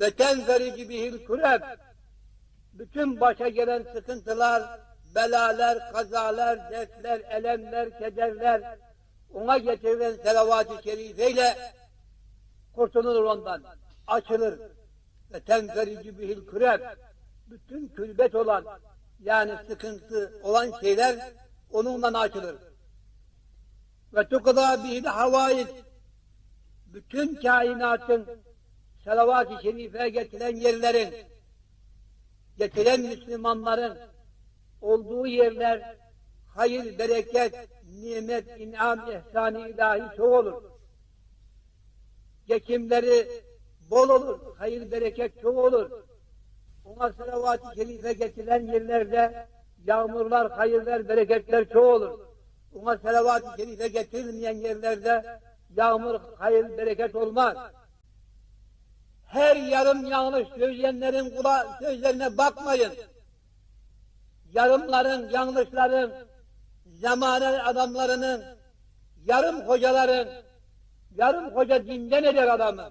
ve tenferici bihil kureb bütün başa gelen sıkıntılar, belalar, kazalar, dertler, elemler, kederler ona getirilen selavat-ı şerifeyle kurtulur ondan, açılır. Ve tenferici bihil kureb bütün külbet olan yani sıkıntı olan şeyler onunla açılır. Ve tukada bihil havaiz bütün kainatın salavat-ı şerife getiren yerlerin, getiren Müslümanların olduğu yerler hayır, bereket, nimet, inam, ihsan-ı ilahi çok olur. Geçimleri bol olur, hayır, bereket çok olur. Ona salavat-ı şerife getirilen yerlerde yağmurlar, hayırlar, bereketler çok olur. Ona salavat-ı şerife getirilmeyen yerlerde yağmur, hayır, bereket olmaz. Her yarım yanlış söyleyenlerin sözlerine bakmayın. Yarımların, yanlışların, zamane adamlarının, yarım hocaların, yarım hoca dinden eder adamı.